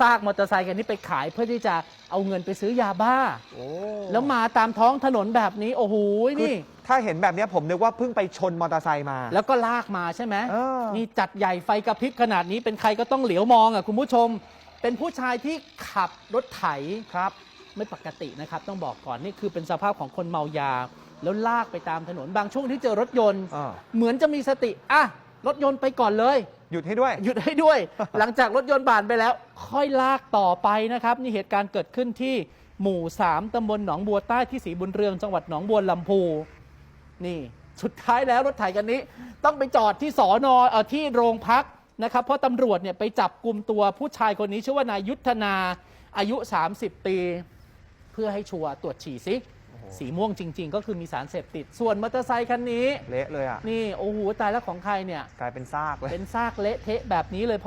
ซากมอเตอร์ไซค์คันนี้ไปขายเพื่อที่จะเอาเงินไปซื้อยาบ้า โอ้แล้วมาตามท้องถนนแบบนี้ โอ้โหคือนี่ ถ้าเห็นแบบเนี้ยผมนึกว่าเพิ่งไปชนมอเตอร์ไซค์มา แล้วก็ลากมาใช่ไหมเออ นี่จัดใหญ่ไฟกระพริบขนาดนี้เป็นใครก็ต้องเหลียวมองอะคุณผู้ชม เป็นผู้ชายที่ขับรถไถ ครับ ไม่ปกตินะครับ ต้องบอกก่อนนี่คือเป็นสภาพของคนเมายา แล้วลากไปตามถนนบางช่วงที่เจอรถยนต์เออเหมือนจะมีสติ อะ รถยนต์ไปก่อนเลย หยุดให้ด้วย หยุดให้ด้วย หลังจากรถยนต์ผ่านไปแล้ว ค่อยลากต่อไปนะครับ นี่เหตุการณ์เกิดขึ้นที่หมู่ 3 ตำบลหนองบัวใต้ที่ศรีบุญเรืองจังหวัดหนองบัวลำพู นี่สุดท้ายแล้วรถไถกันนี้ ต้องไปจอดที่สอนอเอ่อที่โรงพักนะครับ เพราะตำรวจเนี่ยไปจับกลุ่มตัวผู้ชายคนนี้ชื่อว่านายยุทธนาอายุ 30 ปี เพื่อให้ชัวร์ตรวจฉี่ซิ สีม่วงจริง ๆ ก็คือมีสารเสพติด ส่วนมอเตอร์ไซคันนี้ เละเลยอะ นี่โอ้โหตายแล้วของใครเนี่ย กลายเป็นซากเลย เป็นซากเละเทะแบบนี้เลย